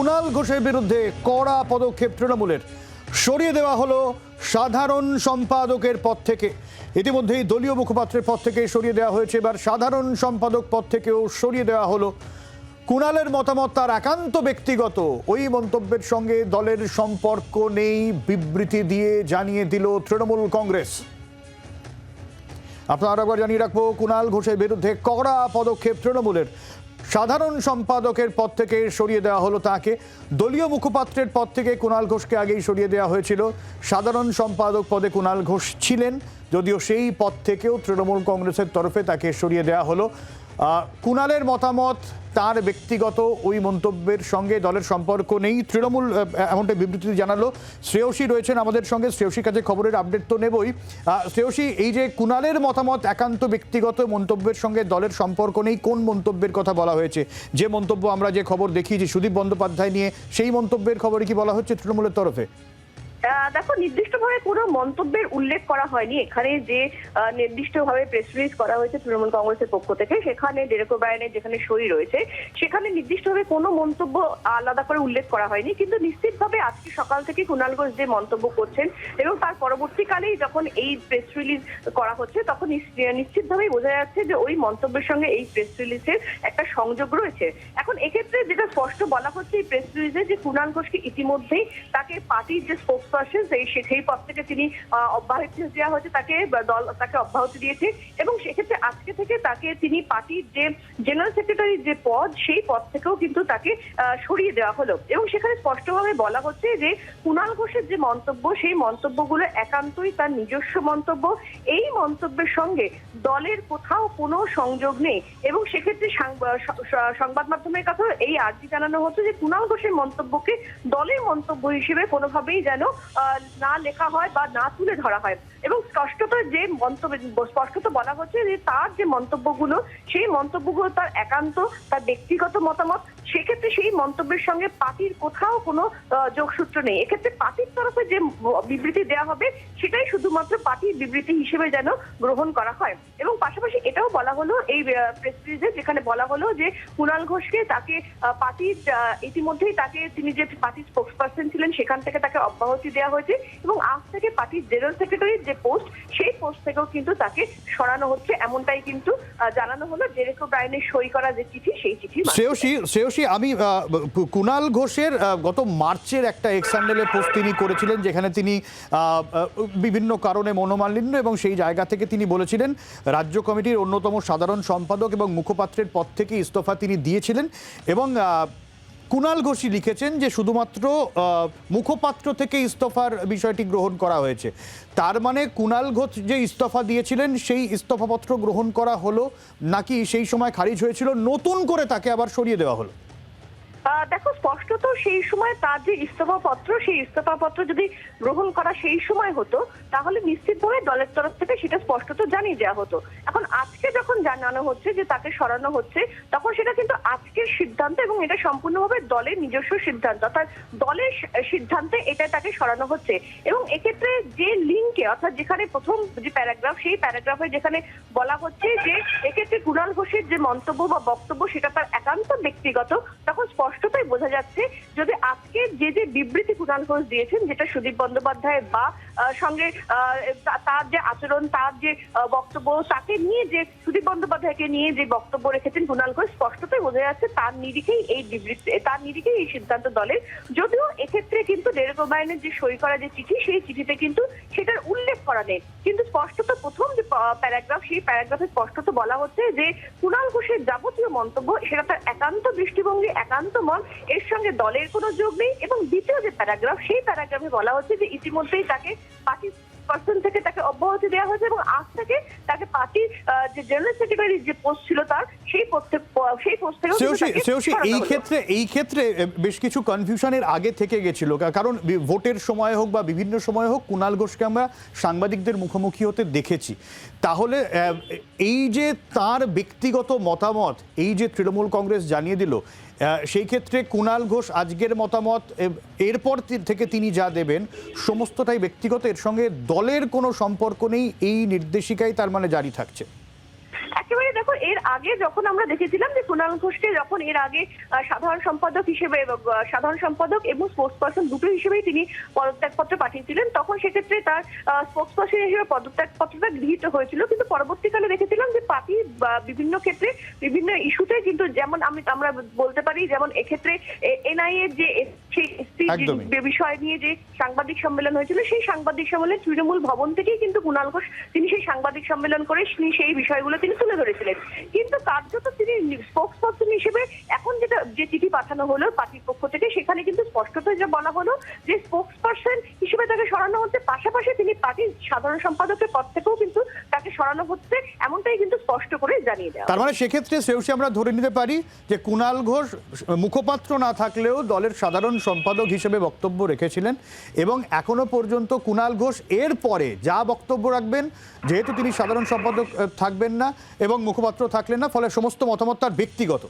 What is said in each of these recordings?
কুণাল ঘোষের বিরুদ্ধে কড়া পদক্ষেপ তৃণমূলের। সরিয়ে দেওয়া হলো সাধারণ সম্পাদকের পদ থেকে। ইতিমধ্যেই দলীয় মুখপাত্রের পদ থেকে সরিয়ে দেওয়া হয়েছে, এবার সাধারণ সম্পাদক পদ থেকেও সরিয়ে দেওয়া হলো। কুণালের মতামত তার একান্ত ব্যক্তিগত। ওই মন্তব্যের সঙ্গে দলের সম্পর্ক নেই, বিবৃতি দিয়ে জানিয়ে দিল তৃণমূল কংগ্রেস। আপনারা একবার জানিয়ে রাখব, কুণাল ঘোষের বিরুদ্ধে কড়া পদক্ষেপ তৃণমূলের। সাধারণ সম্পাদকের পদ থেকে সরিয়ে দেওয়া হলো তাকে। দলীয় মুখপাত্রের পদ থেকে কুণাল ঘোষকে আগেই সরিয়ে দেওয়া হয়েছিল। সাধারণ সম্পাদক পদে কুণাল ঘোষ ছিলেন, যদিও সেই পদ থেকেও তৃণমূল কংগ্রেসের তরফে তাকে সরিয়ে দেওয়া হলো। আহ, কুণালের মতামত তার ব্যক্তিগত ওই মন্তব্যের সঙ্গে দলের সম্পর্ক নেই। তৃণমূল এমনটা বিবৃতি জানালো। শ্রেয়সী রয়েছেন আমাদের সঙ্গে। শ্রেয়সীর কাছে খবরের আপডেট তো নেবই। শ্রেয়সী এই যে কুণালের মতামত একান্ত ব্যক্তিগত মন্তব্যের সঙ্গে দলের সম্পর্ক নেই কোন মন্তব্যের কথা বলা হয়েছে? যে মন্তব্য আমরা যে খবর দেখি যে সুদীপ বন্দ্যোপাধ্যায় নিয়ে সেই মন্তব্যের খবরে কি বলা হচ্ছে তৃণমূলের তরফে? দেখো, নির্দিষ্টভাবে কোনো মন্তব্যের উল্লেখ করা হয়নি। এখানে যে নির্দিষ্টভাবে প্রেস রিলিজ করা হয়েছে তৃণমূল কংগ্রেসের পক্ষ থেকে, সেখানে ডেরেক ওব্রায়নের যেখানে সই রয়েছে, সেখানে নির্দিষ্টভাবে কোনো মন্তব্য আলাদা করে উল্লেখ করা হয়নি। কিন্তু নিশ্চিতভাবে আজকে সকাল থেকে কুণাল ঘোষ যে মন্তব্য করছেন, এবং তার পরবর্তীকালেই যখন এই প্রেস রিলিজ করা হচ্ছে, তখন নিশ্চ- নিশ্চিতভাবেই বোঝা যাচ্ছে যে ওই মন্তব্যের সঙ্গে এই প্রেস রিলিজের একটা সংযোগ রয়েছে। এখন এক্ষেত্রে যেটা স্পষ্ট বলা হচ্ছে, এই প্রেস রিলিজে যে কুণাল ঘোষকে ইতিমধ্যেই তাকে পার্টির যে স্পোক্স পার্সন সেই সেই পদ থেকে তিনি অব্যাহতি দেওয়া হয়েছে, তাকে দল, তাকে অব্যাহতি দিয়েছে এবং সেক্ষেত্রে আজকে থেকে তাকে তিনি পার্টির যে জেনারেল সেক্রেটারির যে পদ, সেই পদ থেকেও কিন্তু তাকে সরিয়ে দেওয়া হলো। এবং সেখানে স্পষ্টভাবে বলা হচ্ছে যে কুণাল ঘোষের যে মন্তব্য, সেই মন্তব্যগুলো একান্তই তার নিজস্ব মন্তব্য। এই মন্তব্যের সঙ্গে দলের কোথাও কোনো সংযোগ নেই। এবং সেক্ষেত্রে সংবাদ মাধ্যমের কাছেও এই আর্জি জানানো হচ্ছে যে কুণাল ঘোষের মন্তব্যকে দলের মন্তব্য হিসেবে কোনোভাবেই যেন না লেখা হয় বা না তুলে ধরা হয়। এবং স্পষ্টত যে মন্তব্য, স্পষ্টত বলা হচ্ছে যে তার যে মন্তব্যগুলো, সেই মন্তব্যগুলো তার একান্ত, তার ব্যক্তিগত মতামত। সেক্ষেত্রে সেই মন্তব্যের সঙ্গে পার্টির কোথাও কোনো যোগসূত্র নেই। এক্ষেত্রে পার্টির তরফে যে বিবৃতি দেওয়া হবে, সেটাই শুধুমাত্র পার্টির বিবৃতি হিসেবে যেন গ্রহণ করা হয়। এবং পাশাপাশি এটাও বলা হলো, এই প্রেস রিলিজে যেখানে বলা হলো যে কুণাল ঘোষকে তাকে পার্টির ইতিমধ্যেই তাকে তিনি যে পার্টির স্পোক্স পার্সন ছিলেন, সেখান থেকে তাকে অব্যাহতি দেওয়া হয়েছে। এবং আজ থেকে পার্টির জেনারেল সেক্রেটারির যে পোস্ট সেই পোস্ট থেকেও কিন্তু তাকে সরানো হচ্ছে, এমনটাই কিন্তু জানানো হলো জেরেকো ব্রায়নের সই করা যে চিঠি, সেই চিঠি শ্রেয়সী শ্রেয়সী, আমি কুণাল ঘোষের গত মার্চের একটা এক্স হ্যান্ডেলে পোস্ট তিনি করেছিলেন, যেখানে তিনি বিভিন্ন কারণে মনোমালিন্য এবং সেই জায়গা থেকে তিনি বলেছিলেন, রাজ্য কমিটির অন্যতম সাধারণ সম্পাদক এবং মুখপাত্রের পদ থেকে ইস্তফা তিনি দিয়েছিলেন এবং কুণাল ঘোষী লিখেছেন যে শুধুমাত্র মুখপাত্র থেকে ইস্তফার বিষয়টি গ্রহণ করা হয়েছে। তার মানে কুণাল ঘোষ যে ইস্তফা দিয়েছিলেন, সেই ইস্তফাপত্র গ্রহণ করা হলো, নাকি সেই সময় খারিজ হয়েছিল, নতুন করে তাকে আবার সরিয়ে দেওয়া হলো? দেখো স্পষ্টত সেই সময় তার যে ইস্তফা পত্র সেই ইস্তফা পত্র যদি গ্রহণ করা সেই সময় হতো, তাহলে নিশ্চিতভাবে দলের তরফ থেকে সেটা স্পষ্টত জানিয়ে দেওয়া হতো। এখন আজকে যখন জানানো হচ্ছে যে তাকে সরানো হচ্ছে, তখন সেটা কিন্তু আজকের সিদ্ধান্ত এবং এটা সম্পূর্ণভাবে দলের নিজস্ব সিদ্ধান্ত, অর্থাৎ দলের সিদ্ধান্তে এটা তাকে সরানো হচ্ছে। এবং এক্ষেত্রে যে লিঙ্কে, অর্থাৎ যেখানে প্রথম যে প্যারাগ্রাফ, সেই প্যারাগ্রাফে যেখানে বলা হচ্ছে যে এক্ষেত্রে কুণাল ঘোষের যে মন্তব্য বা বক্তব্য, সেটা তার একান্ত ব্যক্তিগত, তখন স্পষ্টতই বোঝা যাচ্ছে যদি আজকে যে যে বিবৃতি কুণাল ঘোষ দিয়েছেন, যেটা সুদীপ বন্দ্যোপাধ্যায় বা সঙ্গে তার যে আচরণ, তার যে বক্তব্য, তাকে নিয়ে যে সুদীপ বন্দ্যোপাধ্যায়কে নিয়ে যে বক্তব্য রেখেছেন কুণাল ঘোষ, স্পষ্টতই বোঝা যাচ্ছে তার নিরিখেই এই বিবৃতি, তার নিরিখেই এই সিদ্ধান্ত দলের। যদিও এক্ষেত্রে কিন্তু ডেরেক ওব্রায়নের যে সই করা যে চিঠি, সেই চিঠিতে কিন্তু সেটার উল্লেখ করা নেই। কিন্তু স্পষ্টত প্রথম যে প্যারাগ্রাফ, সেই প্যারাগ্রাফে স্পষ্টত বলা হচ্ছে যে কুণাল ঘোষের যাবতীয় মন্তব্য সেটা তার একান্ত দৃষ্টিভঙ্গি, একান্ত মত এর সঙ্গে দলের কোনো যোগ নেই এবং দ্বিতীয় যে প্যারাগ্রাফ সেই প্যারাগ্রাফে বলা হচ্ছে যে ইতিমধ্যেই তাকে পার্টি পার্সন থেকে তাকে অব্যাহতি দেওয়া হয়েছে এবং আজ থেকে তাকে পার্টির যে জেনারেল সেক্রেটারির যে পোস্ট ছিল তার সেই পোস্ট সেই পোস্ট থেকে এই ক্ষেত্রে এই ক্ষেত্রে বেশ কিছু কনফিউশনের আগে থেকে গেছিল কারণ ভোটের সময় হোক বা বিভিন্ন সময় হোক কুণাল ঘোষকে আমরা সাংবাদিকদের মুখোমুখি হতে দেখেছি। তাহলে এই যে তার ব্যক্তিগত মতামত এই যে তৃণমূল কংগ্রেস জানিয়ে দিল সেই ক্ষেত্রে কুণাল ঘোষ আজকের মতামত এরপর থেকে তিনি যা দেবেন সমস্তটাই ব্যক্তিগত, এর সঙ্গে দলের কোনো সম্পর্ক নেই, এই নির্দেশিকাই তার মানে জারি থাকছে। একেবারে দেখো এর আগে যখন আমরা দেখেছিলাম যে কুণাল ঘোষকে যখন এর আগে সাধারণ সম্পাদক হিসেবে সাধারণ সম্পাদক এবং স্পোর্টস পার্সন দুটো হিসেবেই তিনি পদত্যাগপত্র পাঠিয়েছিলেন তখন সেক্ষেত্রে তার স্পোর্টস পার্সন হিসেবে পদত্যাগপত্রটা গৃহীত হয়েছিল। কিন্তু পরবর্তীকালে দেখেছিলাম যে পার্টি বিভিন্ন ক্ষেত্রে বিভিন্ন ইস্যুতে কিন্তু যেমন আমি আমরা বলতে পারি যেমন এক্ষেত্রে এনআইএ যে সেই বিষয় নিয়ে যে সাংবাদিক সম্মেলন হয়েছিল সেই সাংবাদিক সম্মেলনে তৃণমূল ভবন থেকেই কিন্তু কুণাল ঘোষ তিনি সেই সাংবাদিক সম্মেলন করে তিনি সেই বিষয়গুলো তিনি তুলে ধরেছিলেন। কিন্তু কার্যত তিনি স্পোক্স পার্সন হিসেবে এখন যেটা যে চিঠি পাঠানো হলো পার্টির পক্ষ থেকে সেখানে কিন্তু স্পষ্টত যে বলা হলো যে স্পোক্স পার্সন হিসেবে তাকে সরানো হচ্ছে। পাশাপাশি তিনি পার্টির সাধারণ সম্পাদকের পদ থেকেও কিন্তু তাকে সরানো হচ্ছে এমনটাই কিন্তু স্পষ্ট করে জানিয়ে দেওয়া তার মানে সেক্ষেত্রে শ্রেয়সী আমরা ধরে নিতে পারি যে কুণাল ঘোষ মুখপাত্র না থাকলেও দলের সাধারণ সম্পাদক হিসেবে বক্তব্য রেখেছিলেন এবং এখনও পর্যন্ত কুণাল ঘোষ এর পরে যা বক্তব্য রাখবেন যেহেতু তিনি সাধারণ সম্পাদক থাকবেন না এবং মুখপাত্র থাকলেন না, ফলে সমস্ত মতামত তার ব্যক্তিগত।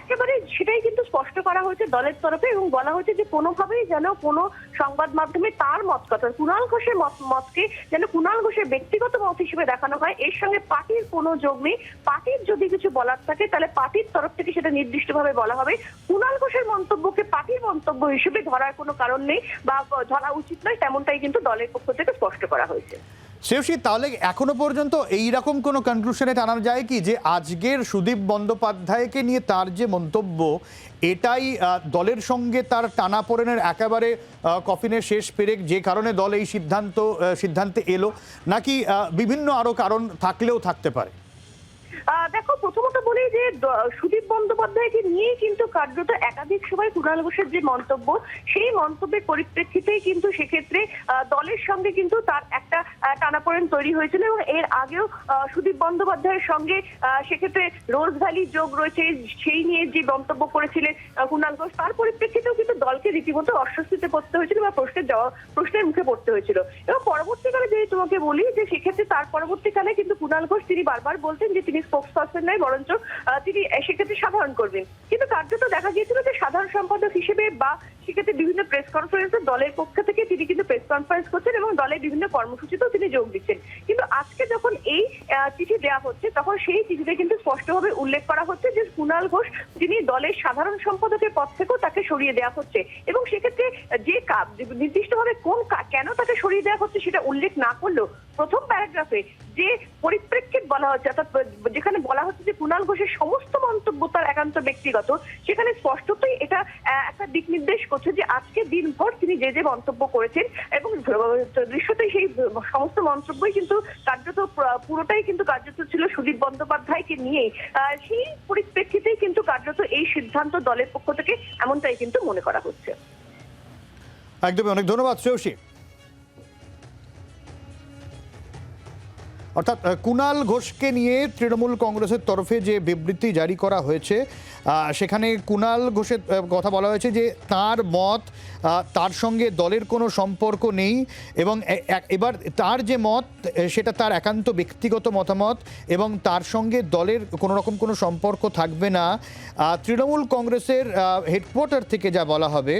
একেবারে সেটাই কিন্তু স্পষ্ট করা হয়েছে দলের তরফে এবং বলা হয়েছে যে কোনোভাবেই যেন কোনো সংবাদ মাধ্যমে তার মত কথা কুণাল ঘোষের মত, মতকে যেন কুণাল ঘোষের ব্যক্তিগত মত হিসেবে দেখানো হয়। এর সঙ্গে পার্টির কোনো যোগ নেই। পার্টির যদি কিছু বলার থাকে, তাহলে পার্টির তরফ থেকে সেটা নির্দিষ্টভাবে বলা হবে। কুণাল ঘোষের মন্তব্যকে পার্টির মন্তব্য হিসেবে ধরার কোনো কারণ নেই বা ধরা উচিত নয়, তেমনটাই কিন্তু দলের পক্ষ থেকে স্পষ্ট করা হয়েছে। শ্রেয়সী তাহলে এখনও পর্যন্ত এই রকম কোনো কনক্লুশনে টানা যায় কি যে আজকের সুদীপ বন্দ্যোপাধ্যায়কে নিয়ে তার যে মন্তব্য, এটাই দলের সঙ্গে তার টানা পড়েনের একেবারে কফিনের শেষ পেরেক, যে কারণে দল এই সিদ্ধান্ত সিদ্ধান্তে এলো, নাকি বিভিন্ন আরও কারণ থাকলেও থাকতে পারে? দেখো, প্রথমত বলি যে সুদীপ বন্দ্যোপাধ্যায়কে নিয়েই কিন্তু কার্যত একাধিক সময় কুণাল ঘোষের যে মন্তব্য, সেই মন্তব্যের পরিপ্রেক্ষিতেই কিন্তু সেক্ষেত্রে দলের সঙ্গে কিন্তু তার একটা টানাপোড়েন তৈরি হয়েছিল এবং এর আগেও সুদীপ বন্দ্যোপাধ্যায়ের সঙ্গে সেক্ষেত্রে রোজ ভ্যালি যোগ রয়েছে, সেই নিয়ে যে মন্তব্য করেছিলেন কুণাল ঘোষ, তার পরিপ্রেক্ষিতেও কিন্তু দলকে রীতিমতো অস্বস্তিতে পড়তে হয়েছিল বা প্রশ্নের প্রশ্নের মুখে পড়তে হয়েছিল। এবং পরবর্তীকালে যদি তোমাকে বলি যে, সেক্ষেত্রে তার পরবর্তীকালে কিন্তু কুণাল ঘোষ তিনি বারবার বলতেন যে, তিনি স্পোক্স পার্সন নয়, বরঞ্চ তিনি সেক্ষেত্রে সাধারণ করবেন। কিন্তু কার্যত দেখা গিয়েছিল যে সাধারণ সম্পাদক হিসেবে বা সেক্ষেত্রে বিভিন্ন প্রেস কনফারেন্সে দলের পক্ষ থেকে তিনি কিন্তু প্রেস কনফারেন্স করছেন এবং দলের বিভিন্ন কর্মসূচিতেও তিনি যোগ দিচ্ছেন। কিন্তু আজকে যখন এই চিঠি দেওয়া হচ্ছে, তখন সেই চিঠিতে কিন্তু স্পষ্টভাবে উল্লেখ করা হচ্ছে যে কুণাল ঘোষ, যিনি দলের সাধারণ সম্পাদকের পদ থেকেও তাকে সরিয়ে দেওয়া হচ্ছে। এবং সেক্ষেত্রে যে নির্দিষ্টভাবে কোন কেন তাকে সরিয়ে দেওয়া হচ্ছে সেটা উল্লেখ না করলেও প্রথম প্যারাগ্রাফে যে বলা হচ্ছে, অর্থাৎ যেখানে বলা হচ্ছে যে কুণাল ঘোষের সমস্ত মন্তব্য তার একান্ত ব্যক্তিগত, সেখানে স্পষ্টতই এটা একটা দিক নির্দেশ করছে যে আজকে দিনভর তিনি যে যে মন্তব্য করেছেন এবং দৃশ্যতেই সেই সমস্ত মন্তব্যই কিন্তু কার্যত পুরোটাই কিন্তু কার্যত ছিল সুদীপ বন্দ্যোপাধ্যায়কে নিয়েই। সেই পরিপ্রেক্ষিতেই কিন্তু কার্যত এই সিদ্ধান্ত দলের পক্ষ থেকে এমনটাই কিন্তু মনে করা হচ্ছে। একদমই, অনেক ধন্যবাদ, শ্রেয়সী। অর্থাৎ কুণাল ঘোষকে নিয়ে তৃণমূল কংগ্রেসের তরফে যে বিবৃতি জারি করা হয়েছে সেখানে কুণাল ঘোষের কথা বলা হয়েছে যে তার মত তার সঙ্গে দলের কোনো সম্পর্ক নেই এবং এবার তার যে মত সেটা তার একান্ত ব্যক্তিগত মতামত এবং তার সঙ্গে দলের কোনো রকম কোনো সম্পর্ক থাকবে না। তৃণমূল কংগ্রেসের হেডকোয়ার্টার থেকে যা বলা হবে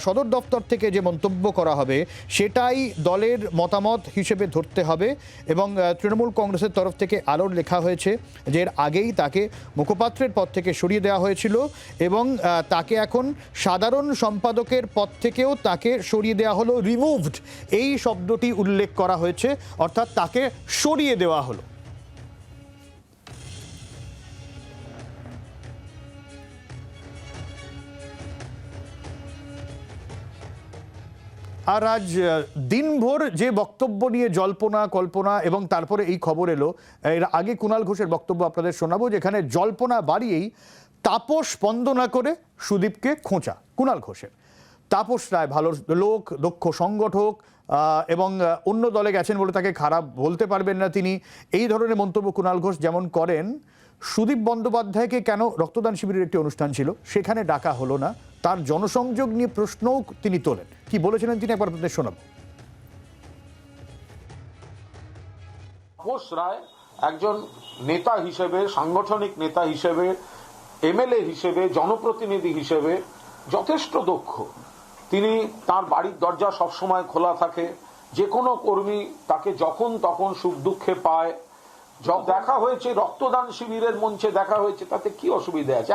সদর দপ্তর থেকে যে মন্তব্য করা হবে সেটাই দলের মতামত হিসেবে ধরতে হবে এবং আহ, তৃণমূল কংগ্রেসের তরফ থেকে আলোর লেখা হয়েছে যে এর আগেই তাকে মুখপাত্রের পদ থেকে সরিয়ে দেওয়া হয়েছিল এবং তাকে এখন সাধারণ সম্পাদকের পদ থেকেও তাকে সরিয়ে দেওয়া হলো রিমুভড এই শব্দটি উল্লেখ করা হয়েছে, অর্থাৎ তাকে সরিয়ে দেওয়া হলো। আর আজ দিনভর যে বক্তব্য নিয়ে জল্পনা, কল্পনা এবং তারপরে এই খবর এলো, এর আগে কুণাল ঘোষের বক্তব্য আপনাদের শোনাবো, যেখানে জল্পনা বাড়িয়েই তাপস বন্দনা করে সুদীপকে খোঁচা কুণাল ঘোষের। তাপস রায় ভালো লোক, দক্ষ সংগঠক এবং অন্য দলে গেছেন বলে তাকে খারাপ বলতে পারবেন না তিনি। এই ধরনের মন্তব্য কুণাল ঘোষ যেমন করেন সুদীপ বন্দ্যোপাধ্যায়কে কেন রক্তদান শিবিরের একটি অনুষ্ঠান ছিল? সেখানে ডাকা হলো না। তার জনসংযোগ নিয়ে প্রশ্নও তিনি তোলেন। কি বলেছিলেন তিনি একবার আপনাদের শোনাবো। তাপস রায় একজন নেতা হিসেবে, সাংগঠনিক নেতা হিসেবে, এমএলএ হিসেবে, জনপ্রতিনিধি হিসেবে যথেষ্ট দক্ষ। তিনি তার বাড়ির দরজা সবসময় খোলা থাকে। যে কোনো কর্মী তাকে যখন তখন সুখ দুঃখে পায়। দেখা হয়েছে, রক্তদান শিবিরের মঞ্চে দেখা হয়েছে, তাতে কি অসুবিধা আছে?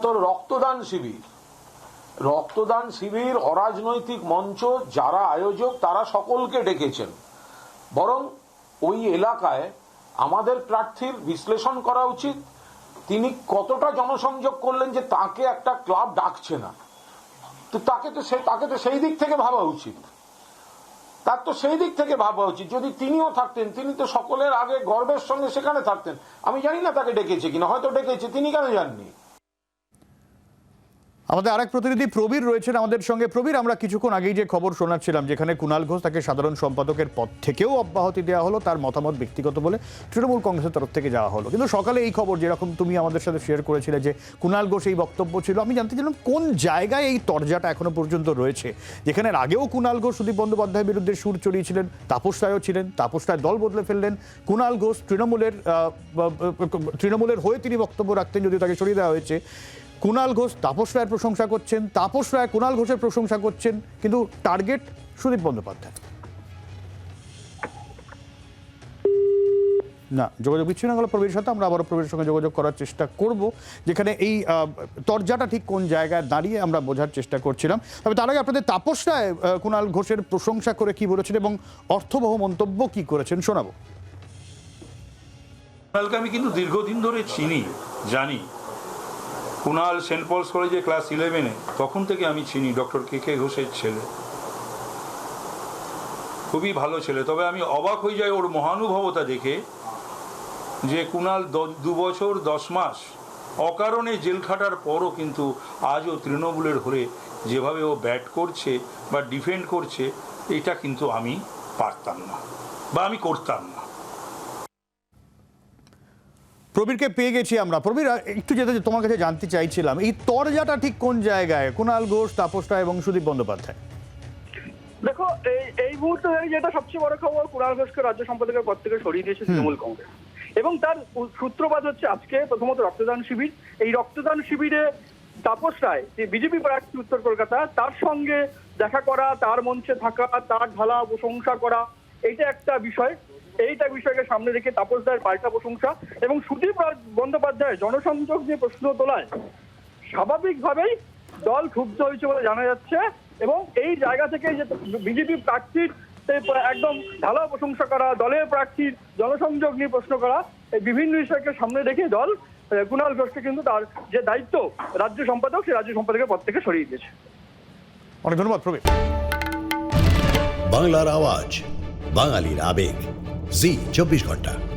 রক্তদান শিবির। রক্তদান শিবির অরাজনৈতিক মঞ্চ যারা আয়োজক, তারা সকলকে ডেকেছেন। বরং ওই এলাকায় আমাদের প্রার্থীর বিশ্লেষণ করা উচিত। তিনি কতটা জনসংযোগ করলেন যে তাকে একটা ক্লাব ডাকছে না। তো তাকে তো সে- তাকে তো সেই দিক থেকে ভাবা উচিত। তার তো সেই দিক থেকে ভাবা উচিত। যদি তিনিও থাকতেন, তিনি তো সকলের আগে গর্বের সঙ্গে সেখানে থাকতেন। আমি জানি না তাকে ডেকেছে কিনা, হয়তো ডেকেছে, তিনি কেন জাননি? আমাদের আরেক প্রতিনিধি প্রবীর রয়েছেন আমাদের সঙ্গে। প্রবীর, আমরা কিছুক্ষণ আগেই যে খবর শোনাচ্ছিলাম, যেখানে কুণাল ঘোষ তাকে সাধারণ সম্পাদকের পদ থেকেও অব্যাহতি দেওয়া হলো, তার মতামত ব্যক্তিগত বলে তৃণমূল কংগ্রেসের তরফ থেকে যাওয়া হলো। কিন্তু সকালে এই খবর যেরকম তুমি আমাদের সাথে শেয়ার করেছিলে যে কুণাল ঘোষ এই বক্তব্য ছিল, আমি জানতে চাইলাম কোন জায়গায় এই তরজাটা এখনও পর্যন্ত রয়েছে? যেখানে আগেও কুণাল ঘোষ, সুদীপ বন্দ্যোপাধ্যায়ের বিরুদ্ধে সুর চড়িয়েছিলেন, তাপস রায়ও ছিলেন, তাপস রায় দল বদলে ফেললেন কুণাল ঘোষ তৃণমূলের তৃণমূলের হয়ে তিনি বক্তব্য রাখতেন, যদিও তাকে সরিয়ে দেওয়া হয়েছে। কুণাল ঘোষ তাপস রায়ের প্রশংসা করছেন, তাপস রায় কুণাল ঘোষের প্রশংসা করছেন, কিন্তু টার্গেট সুদীপ বন্দ্যোপাধ্যায়। না, যোগাযোগ বিচ্ছিন্ন গেল প্রবীর সাথে, আমরা আবারও প্রবীরের সঙ্গে যোগাযোগ করার চেষ্টা করব, যেখানে এই তরজাটা ঠিক কোন জায়গায় দাঁড়িয়ে আমরা বোঝার চেষ্টা করছিলাম। তবে তার আগে আপনাদের তাপস রায় কুণাল ঘোষের প্রশংসা করে কি বলেছেন এবং অর্থবহ মন্তব্য কি করেছেন শোনাবো। কুণালকে আমি কিন্তু দীর্ঘদিন ধরে চিনি, জানি। কুণাল সেন্ট পলস কলেজে ক্লাস ইলেভেনে, তখন থেকে আমি চিনি ডক্টর কে কে ঘোষের ছেলে। খুবই ভালো ছেলে, তবে আমি অবাক হয়ে যাই ওর মহানুভবতা দেখে যে কুণাল দু বছর দশ মাস অকারণে জেল খাটার পরও কিন্তু আজও তৃণমূলের হয়ে যেভাবে ও ব্যাট করছে বা ডিফেন্ড করছে, এটা কিন্তু আমি পারতাম না বা আমি করতাম না। প্রবীরকে পেয়ে গেছি আমরা। প্রবীর একটু যেতে তোমার কাছে জানতে চাইছিলাম এই তরজাটা ঠিক কোন জায়গায়? কুণাল ঘোষ তাপস রায় এবং সুদীপ বন্দ্যোপাধ্যায়। দেখো এই এই মুহূর্তে যেটা সবচেয়ে বড় খবর কুণাল ঘোষকে রাজ্য সম্পাদকের পদ থেকে সরিয়ে দিয়েছে তৃণমূল কংগ্রেস। এবং তার সূত্রপাত হচ্ছে আজকে প্রথমত রক্তদান শিবির। এই রক্তদান শিবিরে তাপস রায় যে বিজেপি প্রার্থী উত্তর কলকাতা তার সঙ্গে দেখা করা তার মঞ্চে থাকা তার ঢালা প্রশংসা করা এইটা একটা বিষয়। এইটা বিষয়কে সামনে রেখে তাপস রায়ের পাল্টা প্রশংসা এবং সুদীপ বন্দ্যোপাধ্যায় জনসংযোগ নিয়ে প্রশ্ন তোলায় স্বাভাবিকভাবেই দল ক্ষুব্ধ হয়েছে বলে জানা যাচ্ছে এবং এই জায়গা থেকে যে বিজেপি প্রার্থীর একদম ঢালাও প্রশংসা করা দলের প্রার্থীর জনসংযোগ নিয়ে প্রশ্ন করা এই বিভিন্ন বিষয়কে সামনে রেখে দল কুণাল ঘোষকে কিন্তু তার যে দায়িত্ব রাজ্য সম্পাদক সেই রাজ্য সম্পাদকের পদ থেকে সরিয়ে দিয়েছে। অনেক ধন্যবাদ প্রবীর। বাংলার আওয়াজ বাঙালির আবেগ। জি চব্বিশ ঘণ্টা।